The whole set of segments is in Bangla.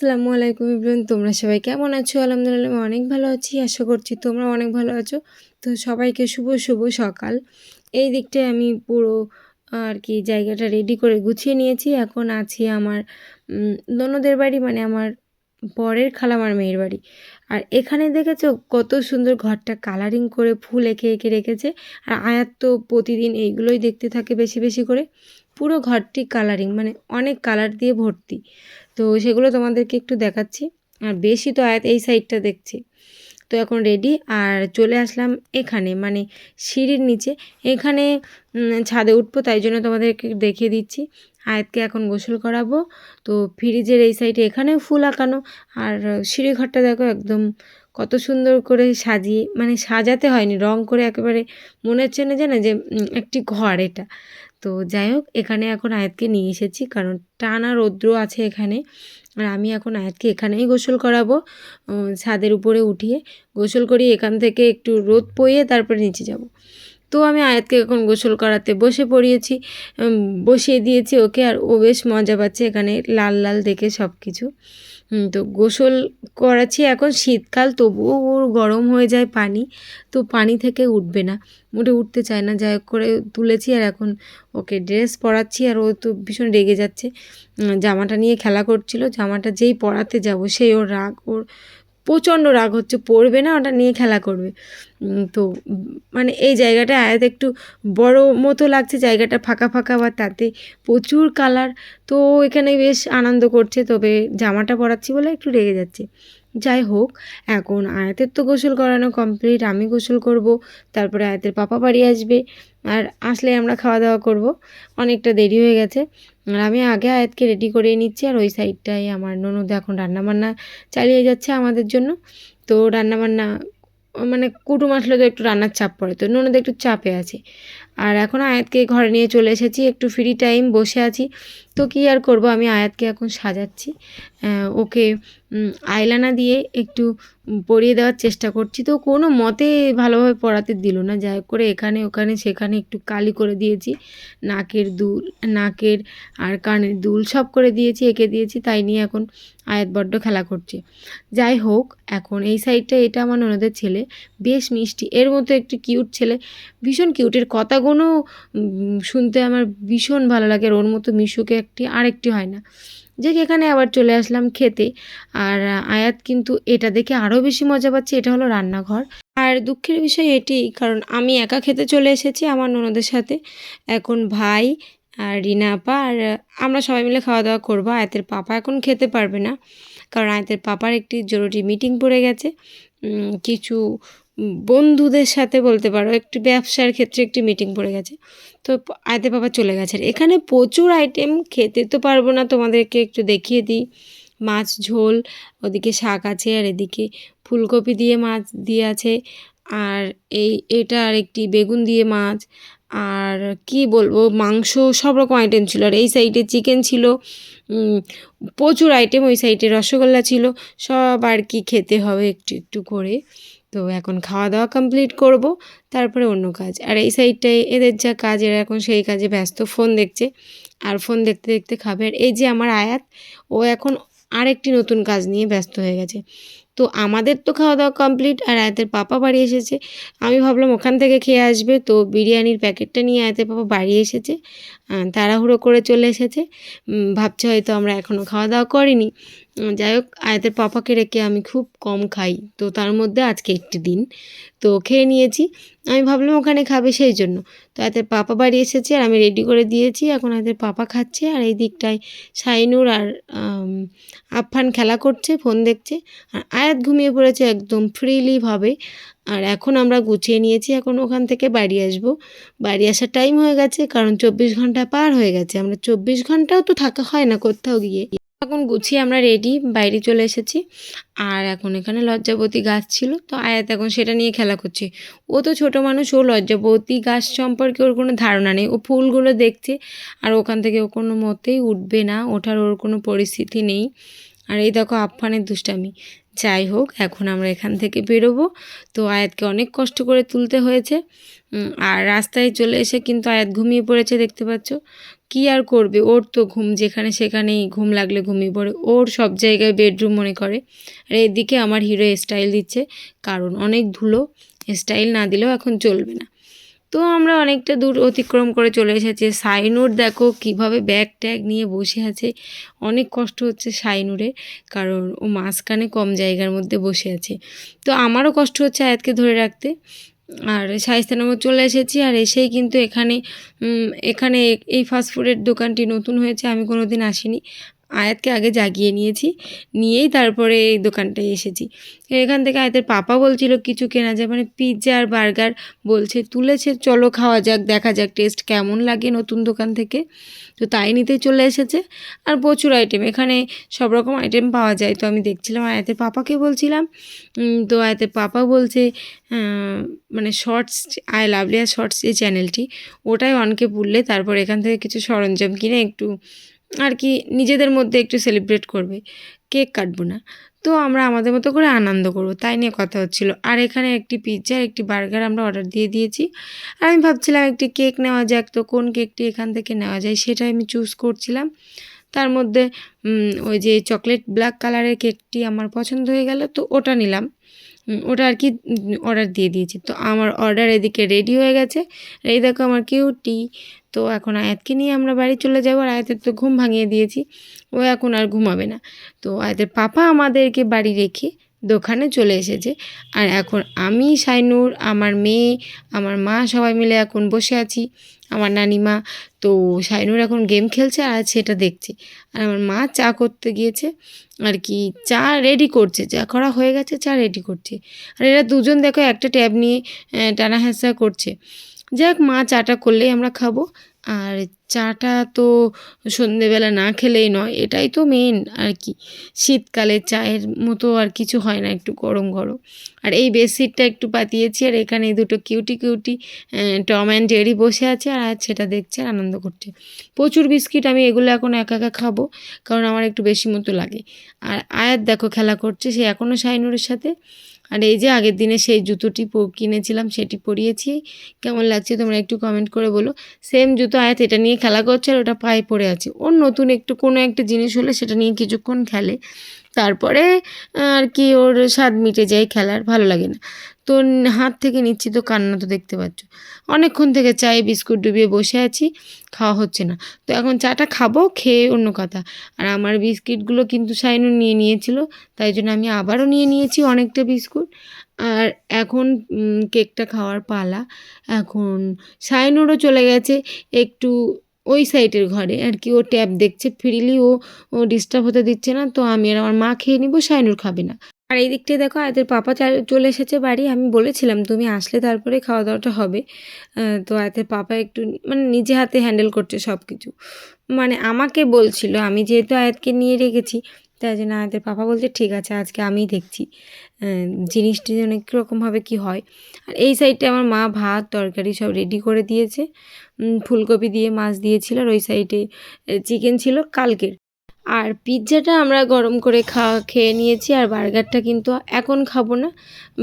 আসসালামু আলাইকুম ইব্রাহিম তোমরা সবাই কেমন আছো? আলহামদুলিল্লাহ আমি অনেক ভালো আছি আশা করছি তোমরা অনেক ভালো আছো। তো সবাইকে শুভ শুভ সকাল। এই দিকটায় আমি পুরো আর কি জায়গাটা রেডি করে গুছিয়ে নিয়েছি। এখন আছি আমার উম, ননদের বাড়ি মানে আমার বরের খালামার মেয়ের বাড়ি। আর এখানে দেখেছ কত সুন্দর ঘরটা কালারিং করে ফুল এঁকে এঁকে রেখেছে। আর আয়াত তো প্রতিদিন এইগুলোই দেখতে থাকে বেশি বেশি করে। পুরো ঘরটি কালারিং মানে অনেক কালার দিয়ে ভর্তি। তো সেগুলো তোমাদেরকে একটু দেখাচ্ছি। আর বেশি তো আয়াত এই সাইডটা দেখছি। তো এখন রেডি আর চলে আসলাম এখানে মানে সিঁড়ির নিচে। এখানে ছাদে উঠবো, তাই জন্য তোমাদেরকে দেখিয়ে দিচ্ছি। আয়াতকে এখন গোসল করাবো। তো ফ্রিজের এই সাইডে এখানেও ফুল আঁকানো। আর সিঁড়ি ঘরটা দেখো একদম কত সুন্দর করে সাজিয়ে মানে সাজাতে হয়নি, রং করে একেবারে মনে হচ্ছে না জানে যে একটি ঘর এটা। তো যাই হোক, এখানে এখন আয়াতকে নিয়ে এসেছি, কারণ টানা রৌদ্র আছে এখানে। আর আমি এখন আয়াতকে এখানেই গোসল করাবো ছাদের উপরে উঠিয়ে গোসল করি, এখান থেকে একটু রোদ পইয়ে তারপরে নিচে যাব। তো আমি আয়াতকে এখন গোসল করাতে বসে পড়িয়েছি বসিয়ে দিয়েছি ওকে, আর ও বেশ মজা পাচ্ছে এখানে লাল লাল দেখে সব কিছু তো গোসল করাচ্ছি। এখন শীতকাল, তবুও ওর গরম হয়ে যায় পানি, তো পানি থেকে উঠবে না। মোটে উঠতে চায় না, যাই করে তুলেছি আর এখন ওকে ড্রেস পরাচ্ছি আর ও তো ভীষণ রেগে যাচ্ছে। জামাটা নিয়ে খেলা করছিল, জামাটা যেই পরাতে যাব সেই ওর রাগ, ওর প্রচণ্ড রাগ হচ্ছে, পড়বে না, ওটা নিয়ে খেলা করবে। তো মানে এই জায়গাটা আয়াত একটু বড় মতো লাগছে, জায়গাটা ফাঁকা ফাঁকা বা তাতে প্রচুর কালার তো এখানে বেশ আনন্দ করছে, তবে জামাটা পরাচ্ছি বলে একটু রেগে যাচ্ছে। যাই হোক, এখন আয়াতের তো গোসল করানো কমপ্লিট আমি গোসল করব, তারপরে আয়াতের পাপা বাড়ি আসবে, আর আসলে আমরা খাওয়া দাওয়া করব। অনেকটা দেরি হয়ে গেছে, আর আমি আগে আয়াতকে রেডি করে নিচ্ছি, আর ওই সাইডটায় আমার ননদ এখন রান্নাবান্না চালিয়ে যাচ্ছে আমাদের জন্য। তো রান্নাবান্না মানে কুটুম আসলে তো একটু রান্নার চাপ পড়ে, তো ননদ একটু চাপে আছে। আর এখন আয়াতকে ঘরে নিয়ে চলে এসেছি, একটু ফ্রি টাইম বসে আছি। তো কী আর করব, আমি আয়াতকে এখন সাজাচ্ছি। ওকে আইলানা দিয়ে একটু পরিয়ে দেওয়ার চেষ্টা করছি। তো কোনো মতে ভালোভাবে পড়াতে দিল না। যাই করে এখানে, ওখানে, সেখানে একটু কালি করে দিয়েছি। নাকের দুল, নাকের আর কানের দুল সব করে দিয়েছি, এঁকে দিয়েছি, তাই নিয়ে এখন আয়াত বড্ড খেলা করছে। যাই হোক, এখন এই সাইডটা এটা আমার ননদের ছেলে। বেশ মিষ্টি। এর মতো একটু কিউট ছেলে। ভীষণ কিউটের কথাগুলো উম, শুনতে আমার ভীষণ ভালো লাগে ওর মতো মিশুকে একটি আরেকটি হয় না। যে এখানে আবার চলে আসলাম খেতে। আর আয়াত কিন্তু এটা দেখে আরও বেশি মজা পাচ্ছে এটা হলো রান্নাঘর। আর দুঃখের বিষয় এটি কারণ আমি একা খেতে চলে এসেছি আমার ননদের সাথে। এখন ভাই আর রিনা আপা আর আমরা সবাই মিলে খাওয়া দাওয়া করব। আয়াতের পাপা এখন খেতে পারবে না কারণ আয়াতের পাপার একটি জরুরি মিটিং পড়ে গেছে। কিছু বন্ধুদের সাথে বলতে পারো, একটি ব্যবসার ক্ষেত্রে একটি মিটিং পড়ে গেছে। তো আয়তে বাবা চলে গেছে। এখানে প্রচুর আইটেম খেতে তো পারব না, তোমাদেরকে একটু দেখিয়ে দিই। মাছ, ঝোল, ওদিকে শাক আছে আর এদিকে ফুলকপি দিয়ে মাছ দিয়ে আছে। আর এই, এটা আর একটি বেগুন দিয়ে মাছ। আর কি বলব, মাংস সব রকম আইটেম ছিল। আর এই সাইডে চিকেন ছিল প্রচুর আইটেম ওই সাইডে রসগোল্লা ছিল। সব আর কি খেতে হবে একটু একটু করে। তো এখন খাওয়া দাওয়া কমপ্লিট করব, তারপরে অন্য কাজ। আর এই সাইডটায় এদের যা কাজ, এরা এখন সেই কাজে ব্যস্ত ফোন দেখছে। আর ফোন দেখতে দেখতে খাবে। আর এই যে আমার আয়াত, ও এখন আরেকটি নতুন কাজ নিয়ে ব্যস্ত হয়ে গেছে। তো আমাদের তো খাওয়া দাওয়া কমপ্লিট আর আয়াতের পাপা বাড়ি এসেছে। আমি ভাবলাম ওখান থেকে খেয়ে আসবে। তো বিরিয়ানির প্যাকেটটা নিয়ে আয়াতের পাপা বাড়ি এসেছে। তাড়াহুড়ো করে চলে এসেছে। ভাবছে হয়তো আমরা এখনও খাওয়া দাওয়া করিনি যাই হোক, আয়াতের পাপাকে রেখে আমি খুব কম খাই। তো তার মধ্যে আজকে একটি দিন। তো খেয়ে নিয়েছি। আমি ভাবলাম ওখানে খাবে সেই জন্য। তো আয়াতের পাপা বাড়ি এসেছে আর আমি রেডি করে দিয়েছি। এখন আয়াতের পাপা খাচ্ছে আর এই দিকটায় শাইনুর আর আফফান খেলা করছে ফোন দেখছে। আর আয়াত ঘুমিয়ে পড়েছে একদম ফ্রিলিভাবে আর এখন আমরা গুছিয়ে নিয়েছি, এখন ওখান থেকে বাড়ি আসব। বাড়ি আসার টাইম হয়ে গেছে, কারণ চব্বিশ ঘণ্টা পার হয়ে গেছে। আমরা চব্বিশ ঘন্টাও তো থাকা হয় না কোথাও গিয়ে। এখন গুছিয়ে আমরা রেডি বাইরে চলে এসেছি। আর এখন এখানে লজ্জাবতী গাছ ছিল, তো আয়াত এখন সেটা নিয়ে খেলা করছে। ও তো ছোট মানুষ, ও লজ্জাবতী গাছ সম্পর্কে ওর কোনো ধারণা নেই। ও ফুলগুলো দেখছে, আর ওখান থেকে ও কোনো মতেই উঠবে না। ওঠার ওর কোনো পরিস্থিতি নেই। আর এই দেখো আফফানের দুষ্টামি। যাই হোক, এখন আমরা এখান থেকে বেরোবো। তো আয়াতকে অনেক কষ্ট করে তুলতে হয়েছে। আর রাস্তায় চলে এসে কিন্তু আয়াত ঘুমিয়ে পড়েছে, দেখতে পাচ্ছ। কি আর করবে? ওর তো ঘুম যেখানে সেখানেই ঘুম লাগলে ঘুমিয়ে পড়ে। ওর সব জায়গায় বেডরুম মনে করে। আর এদিকে আমার হিরো স্টাইল দিচ্ছে। কারণ অনেক ধুলো। স্টাইল না দিলেও এখন চলবে না। তো আমরা অনেকটা দূর অতিক্রম করে চলে এসেছি। সাইনুর দেখো কীভাবে ব্যাগ ট্যাগ নিয়ে বসে আছে। অনেক কষ্ট হচ্ছে সাইনুরে, কারণ ও মাঝখানে কম জায়গার মধ্যে বসে আছে। তো আমারও কষ্ট হচ্ছে আয়াতকে ধরে রাখতে। আর শাহিস্তানগর চলে এসেছি আর এসেই কিন্তু এখানে এখানে এই ফাস্টফুডের দোকানটি নতুন হয়েছে। আমি কোনো দিন আসিনি। আয়াতকে আগে জাগিয়ে নিয়েছি, নিয়েই তারপরে এই দোকানটায় এসেছি। এখান থেকে আয়াতের পাপা বলছিল, কিছু কেনা যায় মানে পিৎজা আর বার্গার বলছে, তুলেছে, চলো খাওয়া যাক, দেখা যাক টেস্ট কেমন লাগে নতুন দোকান থেকে। তো তাই নিতেই চলে এসেছে। আর প্রচুর আইটেম এখানে সব রকম আইটেম পাওয়া যায়। তো আমি দেখছিলাম আয়াতের পাপাকে বলছিলাম তো আয়াতের পাপা বলছে মানে শর্টস আই লাভলিয়া শর্টস যে চ্যানেলটি ওটাই অনকে পুরলে তারপর এখান থেকে কিছু সরঞ্জাম কিনে একটু আর কি নিজেদের মধ্যে একটু সেলিব্রেট করবে। কেক কাটবো না। তো আমরা আমাদের মতো করে আনন্দ করব, তাই নিয়ে কথা হচ্ছিল। আর এখানে একটি পিৎজা একটি বার্গার আমরা অর্ডার দিয়ে দিয়েছি। আর আমি ভাবছিলাম একটি কেক নেওয়া যাক, তো কোন কেকটি এখান থেকে নেওয়া যায় সেটা আমি চুজ করছিলাম। তার মধ্যে ওই যে চকলেট ব্ল্যাক কালারের কেকটি আমার পছন্দ হয়ে গেল, তো ওটা নিলাম। ওটা আর কি অর্ডার দিয়ে দিয়েছি। তো আমার অর্ডার এদিকে রেডি হয়ে গেছে। এই দেখো আমার কিউটি তো এখন আয়াতকে নিয়ে আমরা বাড়ি চলে যাব আর আয়াতের তো ঘুম ভাঙিয়ে দিয়েছি, ও এখন আর ঘুমাবে না। তো আয়াতের পাপা আমাদেরকে বাড়ি রেখে দোকানে চলে এসেছে। আর এখন আমি, সাইনুর, আমার মেয়ে, আমার মা সবাই মিলে এখন বসে আছি, আমার নানিমা। তো সাইনুর এখন গেম খেলছে আর সেটা দেখছে। আর আমার মা চা করতে গিয়েছে আর কি, চা রেডি করছে চা করা হয়ে গেছে চা রেডি করছে। আর এরা দুজন দেখো একটা ট্যাব নিয়ে টানা হেঁচড়া করছে। যাক, মা চাটা করলেই আমরা খাব। আর চাটা তো সন্ধেবেলা না খেলেই নয়, এটাই তো মেন আর কি। শীতকালে চায়ের মতো আর কিছু হয় না, একটু গরম গরম। আর এই বেডশিটটা একটু পাতিয়েছি, আর এখানে দুটো cutie cutie Tom and Jerry বসে আছে, আর আজ সেটা দেখছে আর আনন্দ করছে। প্রচুর বিস্কিট আমি এগুলো এখন একা একা খাব, কারণ আমার একটু বেশি মতো লাগে। আর আয়াত দেখো খেলা করছে, সে এখনও শাইনুরের সাথে। আর এই যে আগের দিনে সেই জুতোটি কিনেছিলাম, সেটি পরিয়েছি। কেমন লাগছে তোমরা একটু কমেন্ট করে বলো। সেম জুতো আয়াত, এটা নিয়ে খেলা করছে আর ওটা পায়ে পড়ে আছে। ওর নতুন একটু কোনো একটা জিনিস হলে সেটা নিয়ে কিছুক্ষণ খেলে। তারপরে আর কি ওর স্বাদ মিটে যায় খেলার, ভালো লাগে না। তো হাত থেকে নিচ্ছি তো কান্না তো দেখতে পাচ্ছ। অনেকক্ষণ থেকে চাই বিস্কুট ডুবিয়ে বসে আছি, খাওয়া হচ্ছে না। তো এখন চাটা খাব, খেয়ে অন্য কথা। আর আমার বিস্কিটগুলো কিন্তু সাইনু নিয়ে নিয়েছিল, তাই জন্য আমি আবারও নিয়ে নিয়েছি অনেকটা বিস্কুট। আর এখন কেকটা খাওয়ার পালা। এখন সাইনুরও চলে গেছে একটু ওই সাইডের ঘরে। আর কি, ও ট্যাব দেখছে, ফ্রিলি ও ও ডিস্টার্ব হতে দিচ্ছে না। তো আমি আর আমার মা খেয়ে নিব সাইনুর খাবে না। আর এই দিকটায় দেখো আয়াতের পাপা চাল- এসেছে বাড়ি। আমি বলেছিলাম, তুমি আসলে তারপরে খাওয়া দাওয়াটা হবে তো আয়াতের পাপা একটু মানে নিজে হাতে হ্যান্ডেল করছে সব কিছু মানে আমাকে বলছিল, আমি যেহেতু আয়াতকে নিয়ে রেখেছি, তাই জন্য আয়াতের পাপা বলছে, ঠিক আছে, আজকে আমিই দেখছি জিনিসটি যেন রকমভাবে কী হয়। আর এই সাইডে আমার মা ভাত, তরকারি সব রেডি করে দিয়েছে। ফুলকপি দিয়ে মাছ দিয়েছিল, আর ওই সাইডে চিকেন ছিল কালকের। আর পিৎজাটা আমরা গরম করে খাওয়া, খেয়ে নিয়েছি আর বার্গারটা কিন্তু এখন খাব না।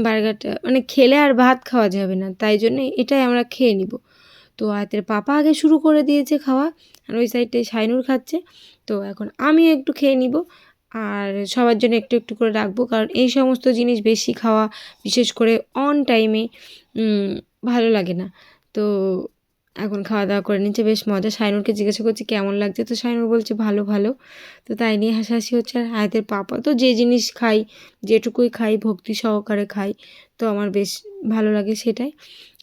বার্গারটা মানে খেলে আর ভাত খাওয়া যাবে না, তাই জন্য এটাই আমরা খেয়ে নিব। তো আয়াতের পাপা আগে শুরু করে দিয়েছে খাওয়া, আর ওই সাইডে শাইনুর খাচ্ছে। তো এখন আমি একটু খেয়ে নিব আর সবার জন্য একটু একটু করে রাখব, কারণ এই সমস্ত জিনিস বেশি খাওয়া, বিশেষ করে অন টাইমে ভালো লাগে না। তো এখন খাওয়া দাওয়া করে নিচ্ছে, বেশ মজা। সাইনুরকে জিজ্ঞাসা করছি, কেমন লাগছে? তো সাইনুর বলছে, ভালো ভালো। তো তাই নিয়ে হাসাহাসি হচ্ছে আর আয়াতের পাপা। তো যে জিনিস খাই, যেটুকুই খাই, ভক্তি সহকারে খাই, তো আমার বেশ ভালো লাগে সেটাই।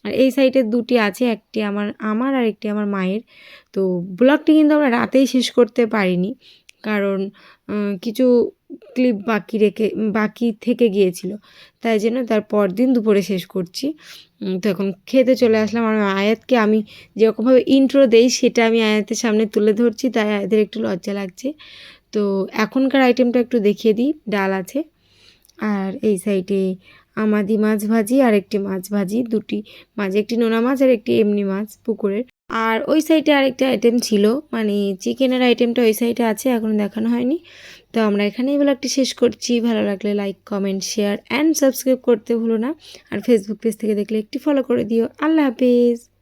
আর এই সাইডে দুটি আছে, একটি আমার আমার আর একটি আমার মায়ের। তো ব্লগটি কিন্তু আমরা রাতেই শেষ করতে পারিনি। কারণ কিছু ক্লিপ বাকি রেখে, বাকি থেকে গিয়েছিল। তাই জন্য তার পরদিন দুপুরে শেষ করছি। তো এখন খেতে চলে আসলাম। আর আয়াতকে আমি যেরকমভাবে ইন্ট্রো দেই, সেটা আমি আয়াতের সামনে তুলে ধরছি। তাই আয়াতের একটু লজ্জা লাগছে। তো এখনকার আইটেমটা একটু দেখিয়ে দিই। ডাল আছে। আর এই সাইডে আমাদি মাছ ভাজি আর একটি মাছ ভাজি। দুটি মাছ, একটি নোনা মাছ আর একটি এমনি মাছ পুকুরের। আর ওই সাইডে আরেকটা আইটেম ছিল। মানে চিকেনের আইটেমটা ওই সাইডে আছে। এখন দেখানো হয়নি। তো আমরা এখানেই ব্লগটি শেষ করছি। ভালো লাগলে like comment share and subscribe করতে ভুলো না। আর ফেসবুক পেজ থেকে দেখলে একটি ফলো করে দিও। আল্লাহ হাফিজ।